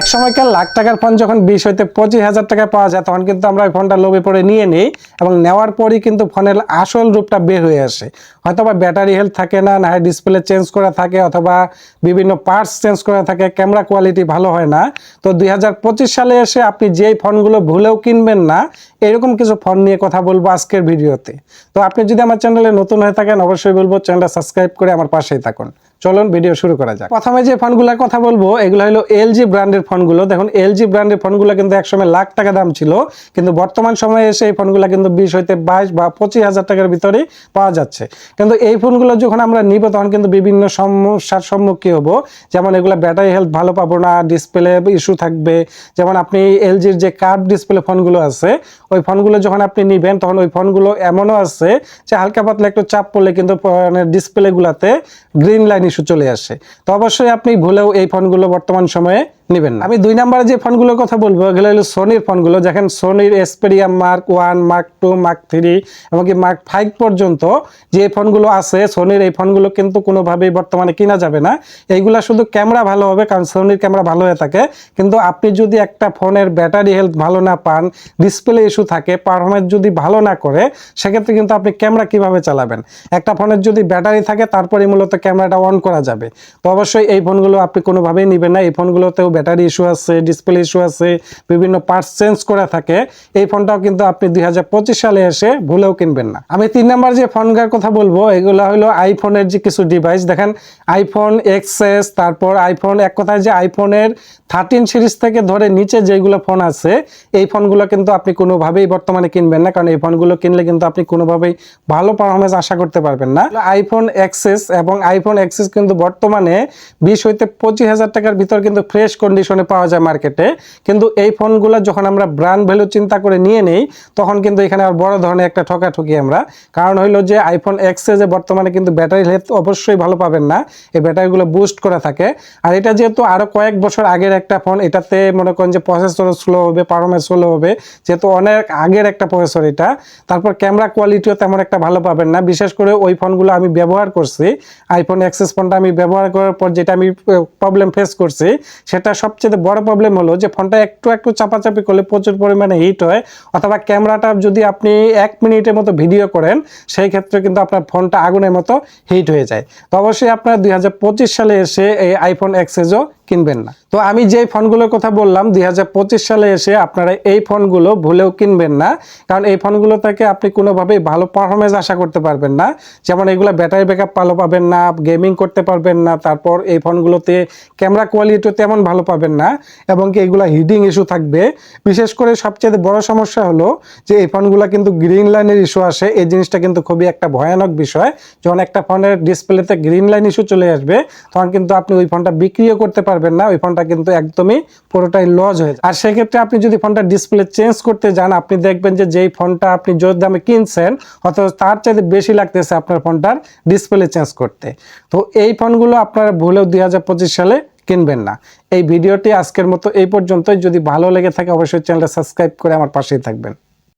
এক সময়কার লাখ টাকার ফোন যখন বিশ হইতে পঁচিশ হাজার টাকায় পাওয়া যায়, তখন কিন্তু আমরা ওই ফোনটা লোভে পড়ে নিয়ে নিই এবং নেওয়ার পরই কিন্তু ফোনের আসল রূপটা বের হয়ে আসে। হয়তো বা ব্যাটারি হেলথ থাকে না না হয় ডিসপ্লে চেঞ্জ করা থাকে, অথবা বিভিন্ন পার্টস চেঞ্জ করা থাকে ক্যামেরা কোয়ালিটি ভালো হয় না। তো দুই হাজার পঁচিশ সালে এসে আপনি যেই ফোনগুলো ভুলেও কিনবেন না, এরকম কিছু ফোন নিয়ে কথা বলব আজকের ভিডিওতে। তো আপনি যদি আমার চ্যানেলে নতুন হয়ে থাকেন, অবশ্যই বলব চ্যানেলটা সাবস্ক্রাইব করে আমার পাশেই থাকুন। চলুন ভিডিও শুরু করা যাক। প্রথমে যে ফোনগুলোর কথা বলব, এগুলো হলো এলজি ব্র্যান্ডের ফোনগুলো। দেখুন এলজি ব্র্যান্ডের ফোনগুলো কিন্তু একসময় লাখ টাকা দাম ছিল, কিন্তু বর্তমান সময়ে এসে এই ফোনগুলো কিন্তু বিশ হইতে বাইশ বা পঁচিশ হাজার টাকার ভিতরে পাওয়া যাচ্ছে। কিন্তু এই ফোনগুলো যখন আমরা নিব, তখন কিন্তু বিভিন্ন সমস্যার সম্মুখীন হব। যেমন এগুলো ব্যাটারি হেলথ ভালো পাবো না ডিসপ্লে ইস্যু থাকবে। যেমন আপনি এলজির যে কার্ভ ডিসপ্লে ফোনগুলো আছে, ওই ফোনগুলো যখন আপনি নিবেন, তখন ওই ফোনগুলো এমনও আছে যে হালকা পাতলা একটু চাপ পড়লে কিন্তু ডিসপ্লেগুলোতে গ্রিন লাইন ইস্যু চলে আসে। তো অবশ্যই আপনি ভুলেও এই ফোনগুলো বর্তমান সময়ে নেবেন আমি দুই নম্বরে যে ফোনগুলোর কথা বলব, এগুলো হলো সোনির ফোনগুলো। দেখেন সোনির Xperia mark one mark two mark three এমনকি মার্ক ফাইভ পর্যন্ত যে ফোনগুলো আছে সোনির এই ফোনগুলো কিন্তু কোনোভাবেই বর্তমানে কিনা যাবে না। এইগুলো শুধু ক্যামেরা ভালো হবে, কারণ সোনির ক্যামেরা ভালো হয়ে থাকে। কিন্তু আপনি যদি একটা ফোনের ব্যাটারি হেলথ ভালো না পান ডিসপ্লে ইস্যু থাকে পারফরমেন্স যদি ভালো না করে, সেক্ষেত্রে কিন্তু আপনি ক্যামেরা কীভাবে চালাবেন? একটা ফোনের যদি ব্যাটারি থাকে তারপরে মূলত ক্যামেরাটা অন করা যাবে। তো অবশ্যই এই ফোনগুলো আপনি কোনোভাবেই নেবেন না। এই ফোনগুলোতেও ব্যাটারি ইস্যু আছে, ডিসপ্লে ইস্যু আছে, বিভিন্ন পার্টস চেঞ্জ করা থাকে। এই ফোনটাও কিন্তু আপনি দুই হাজার পঁচিশ সালে এসে ভুলেও কিনবেন না। আমি তিন নাম্বার যে ফোনটার কথা বলব, এগুলো হলো আইফোনের যে কিছু ডিভাইস দেখেন আইফোন এক্সএস তারপর আইফোন এক কথায় যে আইফোনের থার্টিন সিরিজ থেকে ধরে নিচে যেগুলো ফোন আছে, এই ফোনগুলো কিন্তু আপনি কোনোভাবেই বর্তমানে কিনবেন না, কারণ এই ফোনগুলো কিনলে কিন্তু আপনি কোনোভাবেই ভালো পারফরমেন্স আশা করতে পারবেন না। আইফোন এক্সেস এবং আইফোন এক্সেস কিন্তু বর্তমানে বিশ হইতে পঁচিশ হাজার টাকার ভিতর কিন্তু ফ্রেশ কন্ডিশনে পাওয়া যায় মার্কেটে কিন্তু এই ফোনগুলো যখন আমরা ব্র্যান্ড ভ্যালু চিন্তা করে নিয়ে নেই, তখন কিন্তু এখানে আর বড় ধরনের একটা ঠকাঠকি আমরা। কারণ হইল যে আইফোন এক্সেসে বর্তমানে কিন্তু ব্যাটারি হেলথ অবশ্যই ভালো পাবেন না, এই ব্যাটারিগুলো বুস্ট করা থাকে। আর এটা যেহেতু আরও কয়েক বছর আগের একটা ফোন এটাতে মনে করেন যে প্রসেসর স্লো হবে পারফরমেন্স স্লো হবে, যেহেতু অনেক আগের একটা প্রসেসর এটা। তারপর ক্যামেরা কোয়ালিটিও তেমন একটা ভালো পাবেন না। বিশেষ করে ওই ফোনগুলো আমি ব্যবহার করছি আইফোন এক্সেস ফোনটা আমি ব্যবহার করার পর যেটা আমি প্রবলেম ফেস করছি, সেটা সবচেয়ে বড় প্রবলেম হলো যে ফোনটা একটু একটু চাপাচাপি করলে প্রচুর পরিমাণে হিট হয়, অথবা ক্যামেরাটা যদি আপনি এক মিনিটের মতো ভিডিও করেন, সেই ক্ষেত্রে কিন্তু আপনার ফোনটা আগুনের মতো হিট হয়ে যায়। তো অবশ্যই আপনার দুই হাজার পঁচিশ সালে এসে এই আইফোন এক্সেসও কিনবেন না। তো আমি যে ফোনগুলোর কথা বললাম, দুই হাজার পঁচিশ সালে এসে আপনারা এই ফোনগুলো ভুলেও কিনবেন না। কারণ এই ফোনগুলো থেকে আপনি কোনোভাবেই ভালো পারফরমেন্স আশা করতে পারবেন না। যেমন এগুলো ব্যাটারি ব্যাকআপ ভালো পাবেন না গেমিং করতে পারবেন না, তারপর এই ফোনগুলোতে ক্যামেরা কোয়ালিটিও তেমন ভালো পাবেন না, এবং কি এগুলো হিডিং ইস্যু থাকবে। বিশেষ করে সবচেয়ে বড় সমস্যা হলো যে এই ফোনগুলো কিন্তু গ্রিন লাইনের ইস্যু আসে। এই জিনিসটা কিন্তু খুবই একটা ভয়ানক বিষয়। যখন একটা ফোনের ডিসপ্লেতে গ্রিন লাইন ইস্যু চলে আসবে, তখন কিন্তু আপনি ওই ফোনটা বিক্রিও করতে পারবেন না, ওই ফোনটা কিন্তু একদমই পুরোটাই লস হয়ে যায়। আর সেক্ষেত্রে আপনি যদি ফোনটা ডিসপ্লে চেঞ্জ করতে যান, আপনি দেখবেন যে যেই ফোনটা আপনি জোর দামে কিনছেন অথবা তার চাইতে বেশি লাগতেছে আপনার ফোনটার ডিসপ্লে চেঞ্জ করতে। তো এই ফোনগুলো আপনারা ভুলেও দুই হাজার পঁচিশ সালে কিনবেন না। এই ভিডিওটি আজকের মতো এই পর্যন্তই। যদি ভালো লেগে থাকে, অবশ্যই চ্যানেলটা সাবস্ক্রাইব করে আমার পাশেই থাকবেন।